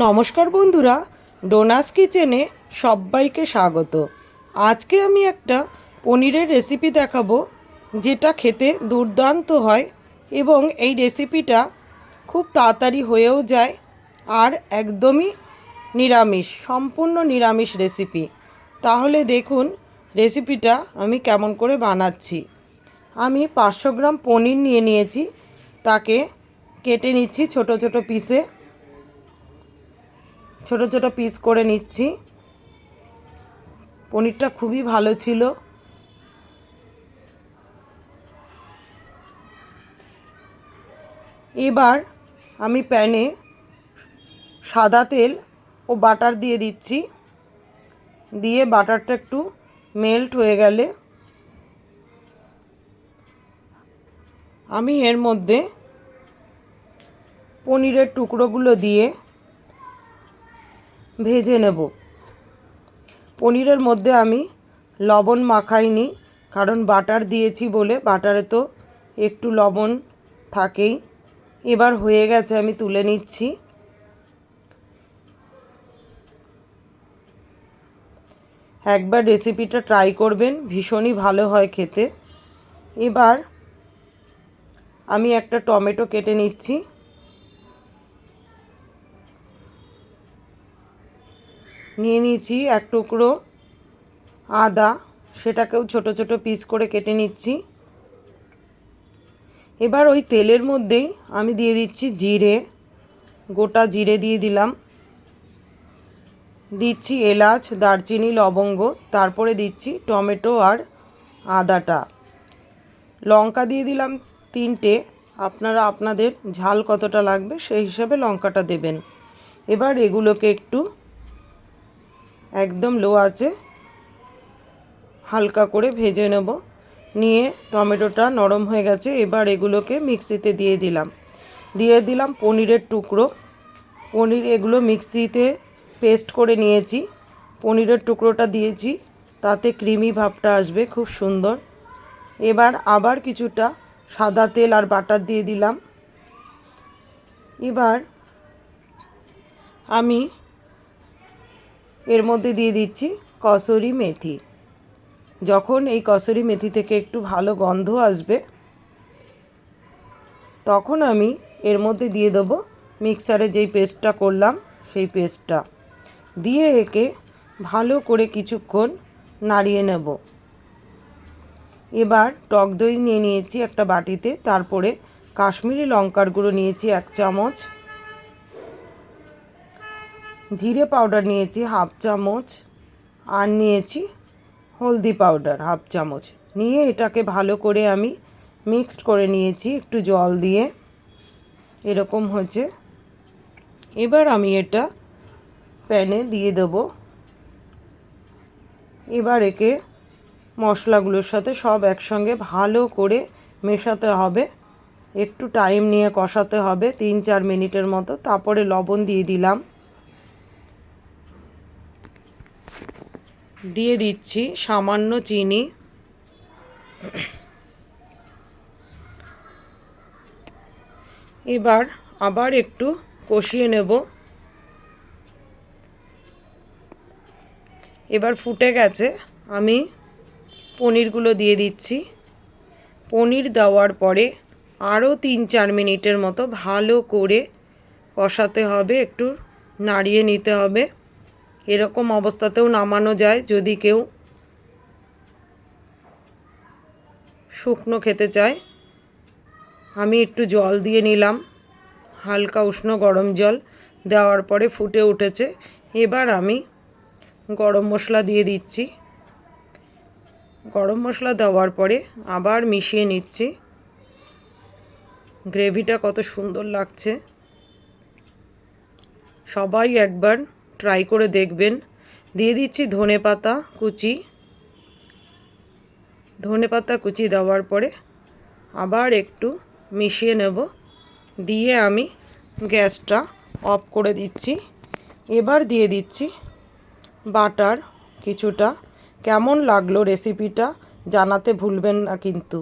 নমস্কার বন্ধুরা, ডোনাস কিচেনে সবাইকে স্বাগত। আজকে আমি একটা পনিরের রেসিপি দেখাবো, যেটা খেতে দুর্দান্ত হয় এবং এই রেসিপিটা খুব তাড়াতাড়ি হয়েও যায় আর একদমই নিরামিষ, সম্পূর্ণ নিরামিষ রেসিপি তাহলে দেখুন রেসিপিটা আমি কেমন করে বানাচ্ছি। আমি পাঁচশো গ্রাম পনির নিয়ে নিয়েছি, তাকে কেটে নিচ্ছি ছোট ছোট পিসে ছোট ছোট পিস করে নিচ্ছি। পনিরটা খুবই ভালো ছিল। এবার আমি প্যানে সাদা তেল ও বাটার দিয়ে দিচ্ছি। দিয়ে বাটারটা একটু মেল্ট হয়ে গেলে আমি এর মধ্যে পনিরের টুকরোগুলো দিয়ে ভেজে নেব। পনিরের মধ্যে আমি লবণ মাখাইনি, কারণ বাটার দিয়েছি বলে, বাটারে তো একটু লবণ থাকেই। এবার হয়ে গেছে, আমি তুলে নিচ্ছি। একবার রেসিপিটা ট্রাই করবেন, ভীষণই ভালো হয় খেতে। এবার আমি একটা টমেটো কেটে নিচ্ছি। নিয়ে নিয়েছি এক টুকরো আদা, সেটাকেও ছোট ছোট পিস করে কেটে নিচ্ছি। এবার ওই তেলের মধ্যেই আমি দিয়ে দিচ্ছি জিরে, গোটা জিরে দিয়ে দিলাম। দিচ্ছি এলাচ, দারচিনি, লবঙ্গ, তারপরে দিচ্ছি টমেটো আর আদাটা। লঙ্কা দিয়ে দিলাম তিনটে। আপনারা আপনাদের ঝাল কতটা লাগবে সেই হিসাবে লঙ্কাটা দেবেন। এবার এগুলোকে একটু একদম লো আছে। হালকা করে ভেজে নেব। নিয়ে টমেটোটা নরম হয়ে গেছে, এবার এগুলোকে মিক্সিতে দিয়ে দিলাম। দিয়ে দিলাম পনিরের টুকরো। পনির এগুলো মিক্সিতে পেস্ট করে নিয়েছি। পনিরের টুকরোটা দিয়েছি, তাতে ক্রিমি ভাবটা আসবে, খুব সুন্দর। এবার আবার কিছুটা সাদা তেল আর বাটার দিয়ে দিলাম। এবার আমি এর মধ্যে দিয়ে দিচ্ছি কসুরি মেথি। যখন এই কসুরি মেথি থেকে একটু ভালো গন্ধ আসবে, তখন আমি এর মধ্যে দিয়ে দেবো মিক্সারে যেই পেস্টটা করলাম সেই পেস্টটা। দিয়ে একে ভালো করে কিছুক্ষণ নাড়িয়ে নেব। এবার টক দই নিয়ে নিয়েছি একটা বাটিতে, তারপরে কাশ্মীরি লঙ্কার গুঁড়ো নিয়েছি এক চামচ। জিরে পাউডার নিয়েছি হাফ চামচ, আর নিয়েছি হলদি পাউডার হাফ চামচ। নিয়ে এটাকে ভালো করে আমি মিক্সড করে নিয়েছি, একটু জল দিয়ে। এরকম হয়েছে। এবার আমি এটা প্যানে দিয়ে দেব। এবার একে মশলাগুলোর সাথে সব একসঙ্গে ভালো করে মেশাতে হবে। একটু টাইম নিয়ে কষাতে হবে, তিন চার মিনিটের মতো। তারপরে লবণ দিয়ে দিলাম। দিয়ে দিচ্ছি সামান্য চিনি। এবার আবার একটু কষিয়ে নেব। এবার ফুটে গেছে, আমি পনিরগুলো দিয়ে দিচ্ছি। পনির দেওয়ার পরে আরও তিন চার মিনিটের মতো ভালো করে কষাতে হবে, একটু নাড়িয়ে নিতে হবে। এরকম অবস্থাতেও নামানো যায় যদি কেউ শুকনো খেতে চায়। আমি একটু জল দিয়ে নিলাম, হালকা উষ্ণ গরম জল দেওয়ার পরে ফুটে উঠেছে। এবার আমি গরম মশলা দিয়ে দিচ্ছি। গরম মশলা দেওয়ার পরে আবার মিশিয়ে নিচ্ছি। গ্রেভিটা কত সুন্দর লাগছে। সবাই একবার ট্রাই করে দেখবেন। দিয়ে দিচ্ছি ধনে পাতা, কুচি। ধনে পাতা, কুচি দেওয়ার পরে আবার একটু মিশিয়ে নেব। দিয়ে আমি গ্যাসটা অফ করে দিচ্ছি। এবার দিয়ে দিচ্ছি বাটার কিছুটা। কেমন লাগল রেসিপিটা জানাতে ভুলবেন না কিন্তু।